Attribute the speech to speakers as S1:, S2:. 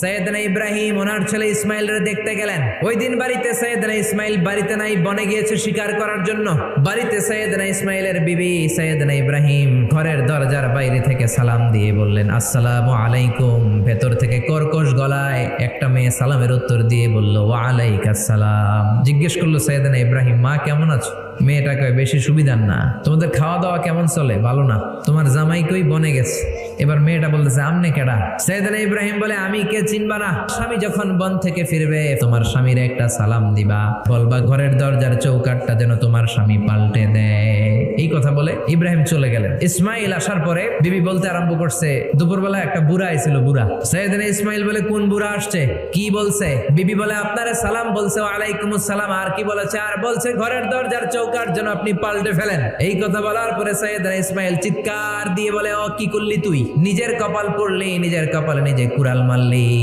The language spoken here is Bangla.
S1: সৈয়দনা ইব্রাহিম, ওনার ছেলে ইসমাইলরে দেখতে গেলেন। ওই দিন বাড়িতে সৈয়দনা ইসমাইল বাড়িতে নাই, বনে গিয়েছে শিকার করার জন্য। বাড়িতে সৈয়দনা ইসমাইলের বিবি সৈয়দনা ইব্রাহিম ঘরের দরজার বাইরে থেকে সালাম দিয়ে বললেন, আসসালামু আলাইকুম। ভেতর থেকে কর্কশ গলায় একটা মেয়ে সালামের উত্তর দিয়ে বলল ওয়ালাইক আসসালাম জিজ্ঞেস করল সৈয়দনা ইব্রাহিম, মা, কেমন আছো? মেয়েটা কয়, বেশি সুবিধার না। তোমাদের খাওয়া দাওয়া কেমন চলে? ভালো না। তোমার জামাই কই? বনে গেছে। এবার মেয়েটা বলতেছে, আমনে কেডা? সৈয়দনা ইব্রাহিম বলে, আমি কে চিনবা না? স্বামী যখন বন থেকে ফিরবে, তোমার স্বামীর একটা সালাম দিবা। বলবা, ঘরের দরজার চৌকাটটা যেন তোমার স্বামী পাল্টে দেয়। কথা বলে ইব্রাহিম চলে গেলেন। ইসমাইল আসার পরে বিবি বলতে আরম্ভ করছে, দুপুরবেলা একটা বুড়া আইছিল বুড়া। সৈয়দনা ইসমাইল বলে, কোন বুড়া আসছে? কি বলছে? বিবি বলে, আপনারে সালাম বলছে ওয়ালাইকুম সালাম। আর কি বলেছে? আর বলছে, ঘরের দরজার চৌকার যেন আপনি পাল্টে ফেলেন। এই কথা বলার পরে সৈয়দনা ইসমাইল চিৎকার দিয়ে বলে, ও, কি করলি তুই? নিজের কপাল পড়লি, নিজের কপালে নিজে কুড়াল মারলি।